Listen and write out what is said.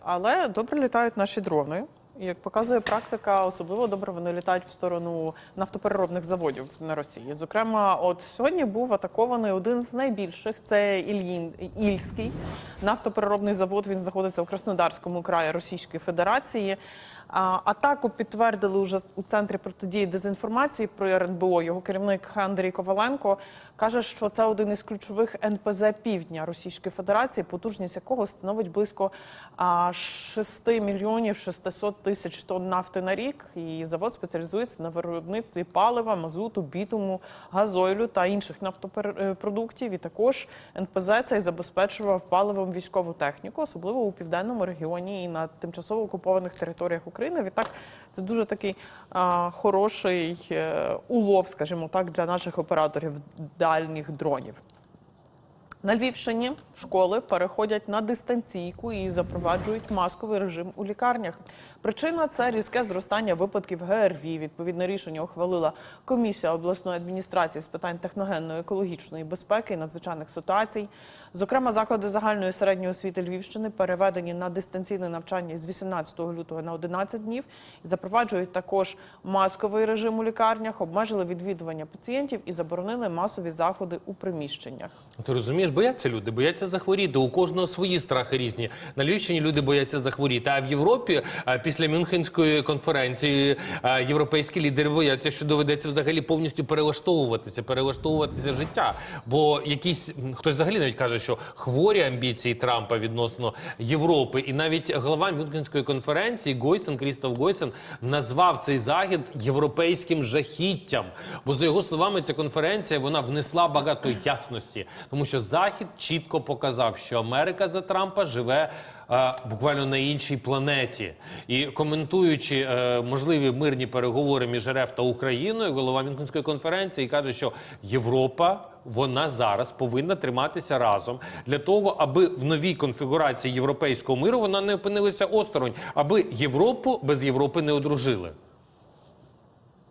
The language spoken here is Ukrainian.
але добре літають наші дрони. Як показує практика, особливо добре вони літають в сторону нафтопереробних заводів на Росії. Зокрема, от сьогодні був атакований один з найбільших це Ільїн Ільський нафтопереробний завод. Він знаходиться у Краснодарському краї Російської Федерації. А, Атаку підтвердили уже у центрі протидії дезінформації про РНБО. Його керівник Андрій Коваленко каже, що це один із ключових НПЗ Півдня Російської Федерації, потужність якого становить близько а, 6 мільйонів 600 тисяч тонн нафти на рік. І завод спеціалізується на виробництві палива, мазуту, бітуму, газойлю та інших нафтопродуктів. І також НПЗ цей забезпечував паливом військову техніку, особливо у південному регіоні і на тимчасово окупованих територіях України. Відтак це дуже такий а, хороший е, улов, скажімо так, для наших операторів дальніх дронів. На Львівщині школи переходять на дистанційку і запроваджують масковий режим у лікарнях. Причина це різке зростання випадків ГРВІ. Відповідне рішення ухвалила комісія обласної адміністрації з питань техногенної екологічної безпеки і надзвичайних ситуацій. Зокрема, заклади загальної середньої освіти Львівщини переведені на дистанційне навчання з 18 лютого на 11 днів запроваджують також масковий режим у лікарнях, обмежили відвідування пацієнтів і заборонили масові заходи у приміщеннях. Ти розумієш, бояться люди, бояться захворіти. У кожного свої страхи різні. На Львівщині люди бояться захворіти. А в Європі після Мюнхенської конференції європейські лідери бояться, що доведеться взагалі повністю перелаштовуватися, перелаштовуватися життя. Бо якісь хтось взагалі навіть каже, що хворі амбіції Трампа відносно Європи, і навіть голова Мюнхенської конференції Гойсен Крістоф Гойсен назвав цей захід європейським жахіттям. Бо за його словами, ця конференція вона внесла багато ясності, тому що Захід чітко показав, що Америка за Трампа живе. е, Буквально на іншій планеті, і коментуючи е, можливі мирні переговори між РФ та Україною, голова Мюнхенської конференції каже, що Європа вона зараз повинна триматися разом для того, аби в новій конфігурації європейського миру вона не опинилася осторонь, аби Європу без Європи не одружили.